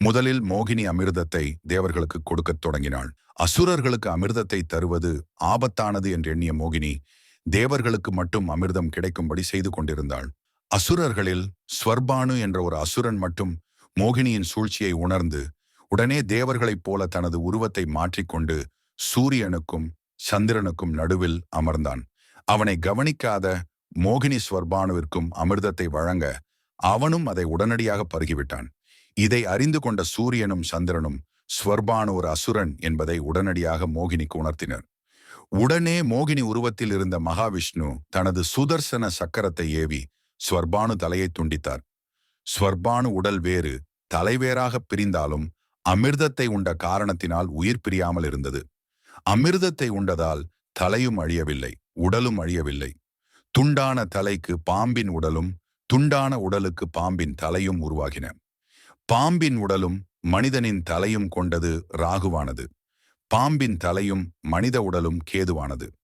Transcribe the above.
முதலில் மோகினி அமிர்தத்தை தேவர்களுக்கு கொடுக்கத் தொடங்கினாள். அசுரர்களுக்கு அமிர்தத்தை தருவது ஆபத்தானது என்று எண்ணிய மோகினி தேவர்களுக்கு மட்டும் அமிர்தம் கிடைக்கும்படி செய்து கொண்டிருந்தாள். அசுரர்களில் ஸ்வர்பானு என்ற ஒரு அசுரன் மட்டும் மோகினியின் சூழ்ச்சியை உணர்ந்து உடனே தேவர்களைப் போல தனது உருவத்தை மாற்றிக்கொண்டு சூரியனுக்கும் சந்திரனுக்கும் நடுவில் அமர்ந்தான். அவனை கவனிக்காத மோகினி ஸ்வர்பானுவிற்கும் அமிர்தத்தை வழங்க அவனும் அதை உடனடியாக பருகிவிட்டான். இதை அறிந்து கொண்ட சூரியனும் சந்திரனும் ஸ்வர்பானு ஒரு அசுரன் என்பதை உடனடியாக மோகினிக்கு உணர்த்தினர். உடனே மோகினி உருவத்தில் இருந்த மகாவிஷ்ணு தனது சுதர்சன சக்கரத்தை ஏவி ஸ்வர்பானு தலையை துண்டித்தார். ஸ்வர்பானு உடல் வேறு தலைவேறாக பிரிந்தாலும் அமிர்தத்தை உண்ட காரணத்தினால் உயிர் பிரியாமல் இருந்தது. அமிர்தத்தை உண்டதால் தலையும் அழியவில்லை உடலும் அழியவில்லை. துண்டான தலைக்கு பாம்பின் உடலும் துண்டான உடலுக்கு பாம்பின் தலையும் உருவாகின. பாம்பின் உடலும் மனிதனின் தலையும் கொண்டது ராகுவானது. பாம்பின் தலையும் மனித உடலும் கேதுவானது.